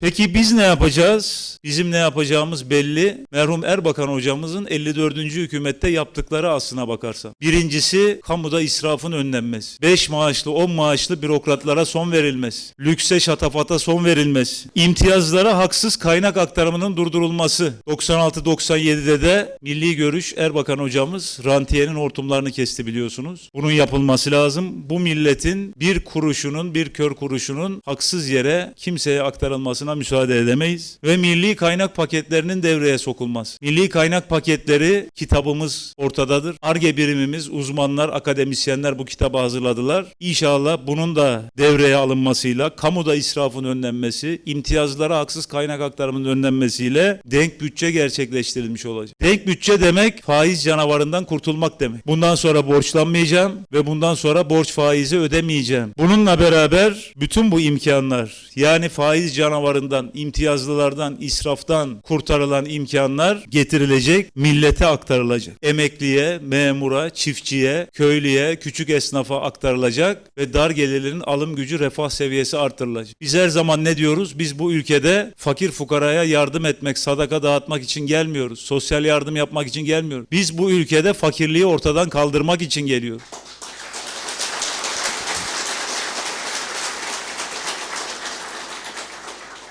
Peki biz ne yapacağız? Bizim ne yapacağımız belli. Merhum Erbakan hocamızın 54. hükümette yaptıkları aslına bakarsan. Birincisi kamuda israfın önlenmesi. 5 maaşlı 10 maaşlı bürokratlara son verilmesi. Lükse şatafata son verilmesi. İmtiyazlara haksız kaynak aktarımının durdurulması. 96-97'de de Milli Görüş Erbakan hocamız rantiyenin hortumlarını kesti biliyorsunuz. Bunun yapılması lazım. Bu milletin bir kuruşunun bir kör kuruşunun haksız yere kimseye aktarılmasına müsaade edemeyiz. Ve milli kaynak paketlerinin devreye sokulmaz. Milli kaynak paketleri kitabımız ortadadır. ARGE birimimiz, uzmanlar, akademisyenler bu kitabı hazırladılar. İnşallah bunun da devreye alınmasıyla, kamuda israfın önlenmesi, imtiyazlara haksız kaynak aktarımının önlenmesiyle denk bütçe gerçekleştirilmiş olacak. Denk bütçe demek faiz canavarından kurtulmak demek. Bundan sonra borçlanmayacağım ve bundan sonra borç faizi ödemeyeceğim. Bununla beraber bütün bu imkanlar yani faiz canavarından, imtiyazlılardan, israftan kurtarılan imkanlar getirilecek, millete aktarılacak. Emekliye, memura, çiftçiye, köylüye, küçük esnafa aktarılacak ve dar gelirlerin alım gücü, refah seviyesi artırılacak. Biz her zaman ne diyoruz? Biz bu ülkede fakir fukaraya yardım etmek, sadaka dağıtmak için gelmiyoruz. Sosyal yardım yapmak için gelmiyoruz. Biz bu ülkede fakirliği ortadan kaldırmak için geliyoruz.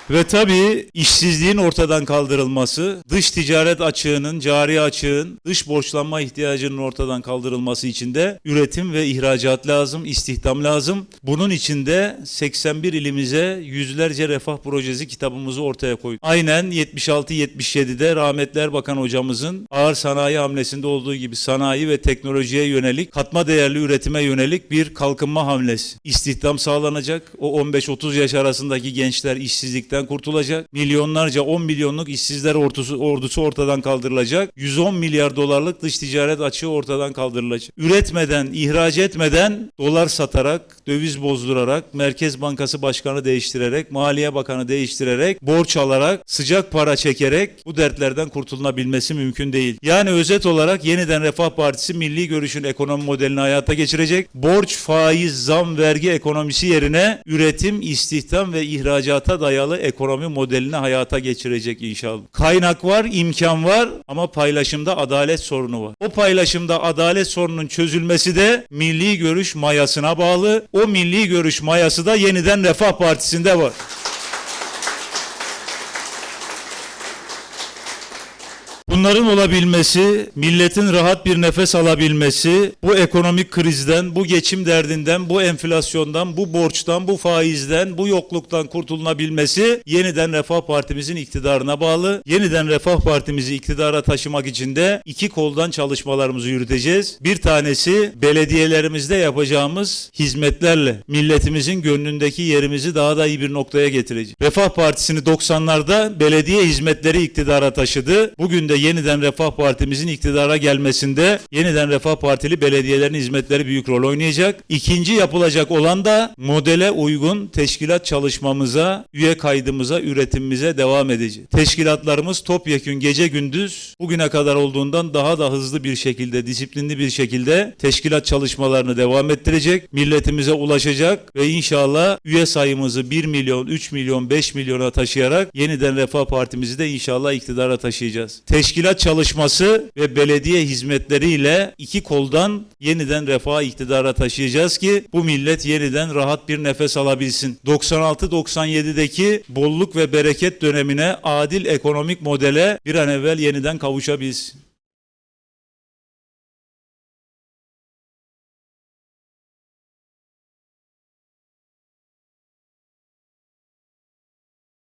Ve tabii işsizliğin ortadan kaldırılması, dış ticaret açığının, cari açığın, dış borçlanma ihtiyacının ortadan kaldırılması için de üretim ve ihracat lazım, istihdam lazım. Bunun için de 81 ilimize yüzlerce refah projesi kitabımızı ortaya koyduk. Aynen 76-77'de rahmetli Erbakan hocamızın ağır sanayi hamlesinde olduğu gibi sanayi ve teknolojiye yönelik, katma değerli üretime yönelik bir kalkınma hamlesi. İstihdam sağlanacak. O 15-30 yaş arasındaki gençler işsizlikten kurtulacak. Milyonlarca 10 milyonluk işsizler ordusu, ordusu ortadan kaldırılacak. 110 milyar dolarlık dış ticaret açığı ortadan kaldırılacak. Üretmeden, ihraç etmeden dolar satarak, döviz bozdurarak, Merkez Bankası Başkanı değiştirerek, Maliye Bakanı değiştirerek, borç alarak, sıcak para çekerek bu dertlerden kurtulunabilmesi mümkün değil. Yani özet olarak yeniden Refah Partisi milli görüşün ekonomi modelini hayata geçirecek. Borç, faiz, zam, vergi ekonomisi yerine üretim, istihdam ve ihracata dayalı ekonomi modelini hayata geçirecek inşallah. Kaynak var, imkan var ama paylaşımda adalet sorunu var. O paylaşımda adalet sorunun çözülmesi de milli görüş mayasına bağlı. O milli görüş mayası da yeniden Refah Partisi'nde var. Bunların olabilmesi, milletin rahat bir nefes alabilmesi, bu ekonomik krizden, bu geçim derdinden, bu enflasyondan, bu borçtan, bu faizden, bu yokluktan kurtulunabilmesi yeniden Refah Partimizin iktidarına bağlı. Yeniden Refah Partimizi iktidara taşımak için de iki koldan çalışmalarımızı yürüteceğiz. Bir tanesi belediyelerimizde yapacağımız hizmetlerle milletimizin gönlündeki yerimizi daha da iyi bir noktaya getireceğiz. Refah Partisi'ni 90'larda belediye hizmetleri iktidara taşıdı. Bugün de yeniden Refah Partimizin iktidara gelmesinde yeniden Refah Partili belediyelerin hizmetleri büyük rol oynayacak. İkinci yapılacak olan da modele uygun teşkilat çalışmamıza, üye kaydımıza, üretimimize devam edeceğiz. Teşkilatlarımız topyekün gece gündüz bugüne kadar olduğundan daha da hızlı bir şekilde, disiplinli bir şekilde teşkilat çalışmalarını devam ettirecek. Milletimize ulaşacak ve inşallah üye sayımızı 1 milyon, 3 milyon, 5 milyona taşıyarak yeniden Refah Partimizi de inşallah iktidara taşıyacağız. Teşkilat çalışması ve belediye hizmetleriyle iki koldan yeniden refah iktidara taşıyacağız ki bu millet yeniden rahat bir nefes alabilsin. 96-97'deki bolluk ve bereket dönemine adil ekonomik modele bir an evvel yeniden kavuşabilsin.